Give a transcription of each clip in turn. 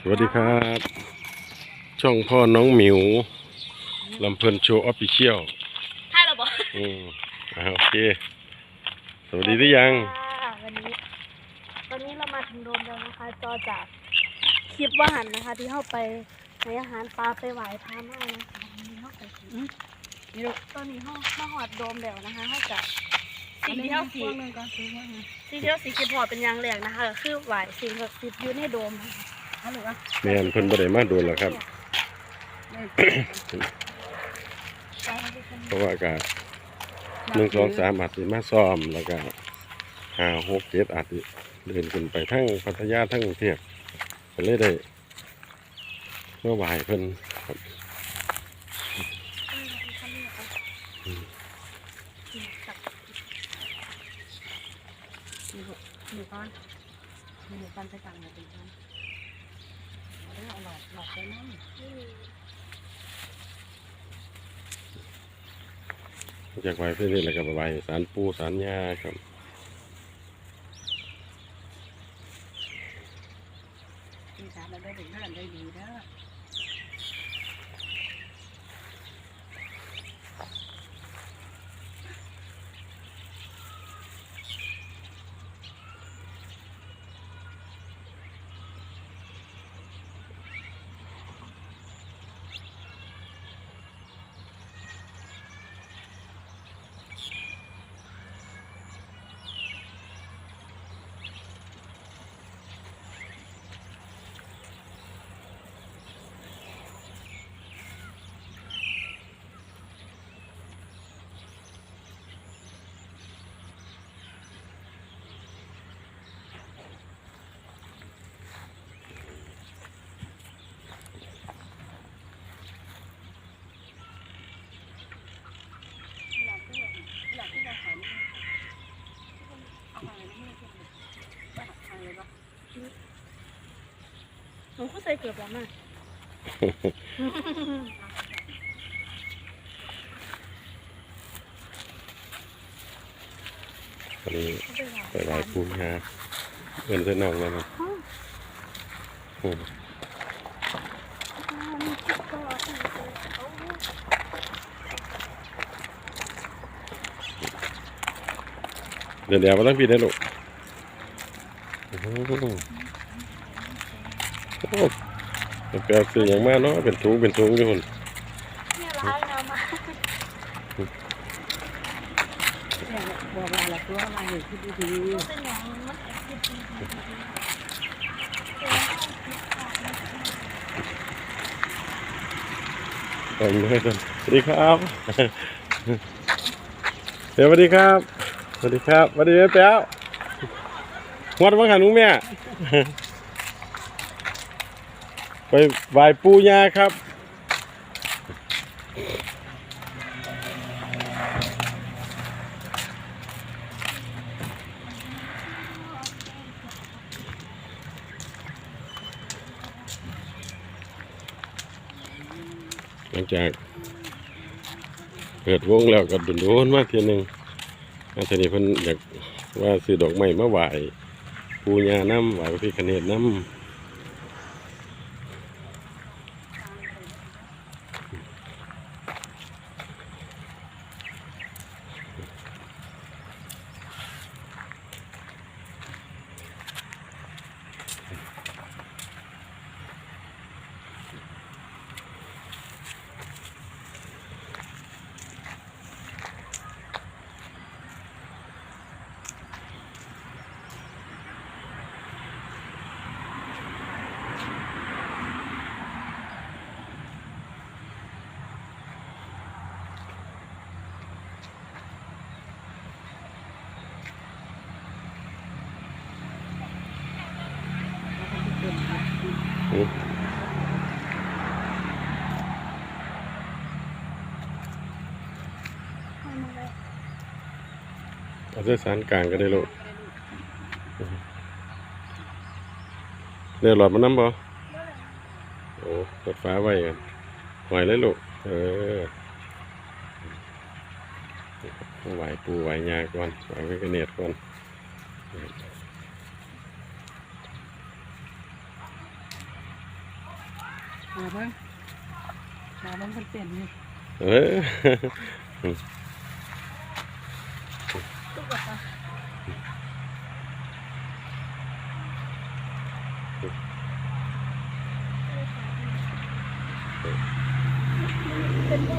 สวัสดีครับ ช่องพ่อน้องหมิวลำเพลินโชว์ออฟฟิเชียลใช่หรอบอกอืมอ่าโอเค สวัสดีหรือยังวันนี้วันนี้เรามาถึงโดมแล้วนะคะจอจากคลิปว่าหันนะคะ ที่เข้าไปในอาหารปลาไปไหวพามานะคะวันนี้เข้าไปถึงนี่ลูกตอนนี้เข้ามาหอดโดมแล้วนะคะเข้าจากสิ่งที่เข้าสีสิ่งที่เข้าสีคิดพอเป็นอย่างแรกนะคะก็คือไหวสิ่งศักดิ์สิทธิ์อยู่ในโดมนะคะ ฮัลโหลแม่นเพิ่นบ่ได้มาโดนแล้วครับ เพราะว่าอากาศหนึ่งสองสามอาจสิมาซ้อมแล้วก็ห้าหกเจ็ดอาจสิเดินขึ้นไปทั้งพัทยาทั้งกรุงเทพก็เลยได้เมื่อวายเพิ่นครับหมูก้อนหมูก้อนไปสั่งมาเป็นก้อน เอาหลอดหลอดไปนั่งจากไหวเพื่อนๆแล้วก็ไปไหวสารปูสารยาครับ สื่อสารเราได้ถึงนั่นได้ดีเด้อ หนูก็ใส่เกือบแล้วมาวันนี้ไปไหวปูยาเงินเส้นนองแล้วครับอืมเดี๋ยวเดี๋ยวมาตั้งพี่ได้ลูกโอ้โห โอ้เป็นแปลซื้ออย่างมากเนาะเป็นถุงเป็นถุงอยู่คนเนี่ยร้ายเอามาบอกว่าละตัวมาเห็นที่ดีเป็นอย่างมันคิดดีเออไม่ต้นสวัสดีครับเดี๋ยวสวัสดีครับ สวัสดีครับสวัสดีแม่แป๊ววัดวังหันนุ้งแม่ ไปไหวปูย่าครับ หลังจากเปิดวงแล้วก็ดุนโดนมาเทียหนึงอาทีนี้เพิ่นอยากว่าซื้อดอกไม้มาไหวปูญาน้ำไหวพระพิฆเนศน้ำอืม เอาเสื้สารกลางก็ได้ลูกเดี๋ยวหลอดมันน้ำบ่โอ้กดฟ้าไว้กันไหวเลยลูก เออไหวปูไหวยาก่อนไหวพระพิฆเนศก่อนมาบิ่งมาบิ่งคนเปลี่ยนนี่เออ ตุ๊กตาเป็นบ่หนา วบ่มีเป็นบ่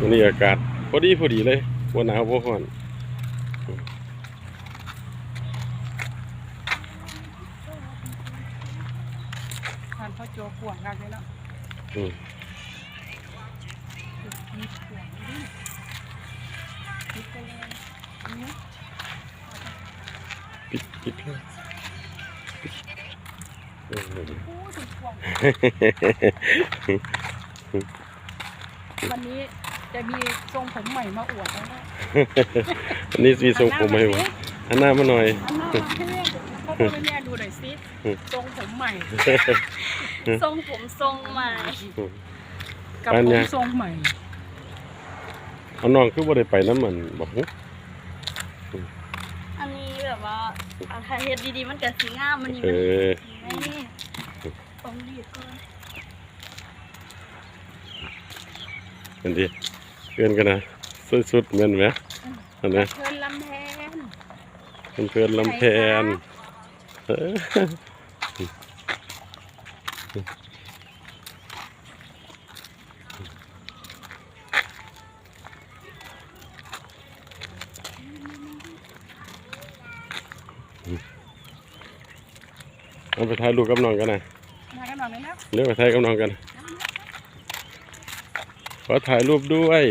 วันนี้อากาศพอดีพอดีเลยบ่หนาวบ่ร้อนทานข้าวโจ๊กห่วงกันเลยเนาะอืมมีห่วงดิคิดไปเลยอันนี้ปิดปิดเลยเออโอ้ถึงห่ วงวันนี้จะมีทรงผมใหม่มาอวดแล้วนะอันนี้มีทรงผมให้บ่อันหน้ามาหน่อยอันน่ารักให้แม่ดูเขาพูดให้แม่ดูหน่อยสิอืมทรงผมใหม่ ทรงผมทรงใหม่ กับอันผเนี้มยทรงใหม่เอาน้องคือบ่ได้ไปน้ำมันบอกหึ อันนี้แบบ ว่าอาถ้าเฮ็ดดีๆมันก็สิงามมันนี่เอมันอนี่ต้องรีบก่อนอันนี้เพื่อนกันนะสุดๆเหมือนไหมอันนี้เชิญลำแพนเพื่อนๆลำแพนเออ เอาไปถ่ายรูปกับน้องกันนะมากันหน่อยไหมนะเรียกไปถ่ายกับน้องกันขอถ่ายรูปด้วย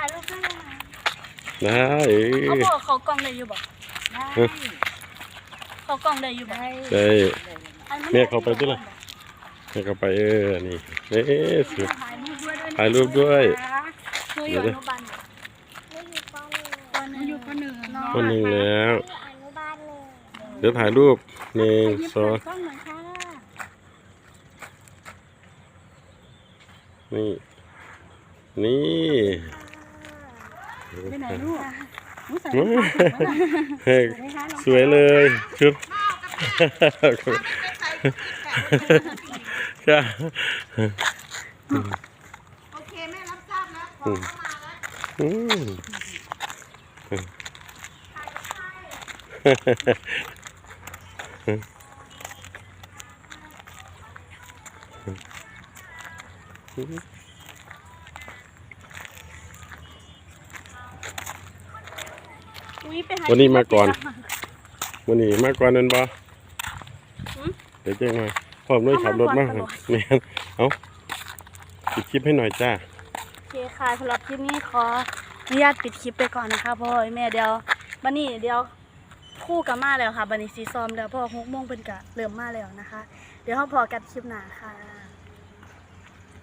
ถ่ายรูปได้ไหมนะเอเขาอบอกเขากล้องได้อยู่บ่ได้เขากล้องได้อยู่บ่ได้ได้อันนแม่เขาไปด้วยล่ะให้เขาไปเออนี่เอ๊ะสุดถ่ายรูปด้วยด้วยนะถ่ายรูปด้วยหนูอยู่อนุบาลเนี่ยหนูอยู่ปหนึ่งเนาะคนหนึ่งแล้วอนุบาลเลย เดี๋ยวถ่ายรูปหนึ่งยิ้มสองเปิดกล้องหน่อยค่ะนี่ นี่ไปไหนลูกหนูใส่อื้รองอเท้าถูกไหมล่ะเฮ้ยใส่ไหมคะรองสวยเลยชุดค่ะโอเคแม่รับทราบแล้วอืมอืมอืมอุ๊ยไปห วันนี้มาก่อนที่รัวันนี้มากกว่านั้นบ่หืมเดี๋ยวแจ้งมาพร้อมด้วยขับรถมาเอามาก่อนแม่นเอาปิดคลิปให้หน่อยจ้าโอเคค่ะสำหรับคลิปนี้ขออนุญาตปิดคลิปไปก่อนนะคะพ่อแม่เดี๋ยวบันนี้เดี๋ยว คู่กับมาแล้วค่ะบันนี้ซีซอมแล้วพ่อหกโมงเป็นกะเริ่มมาแล้วนะคะ เดี๋ยวเราพอกันคลิปหน้าค่ะ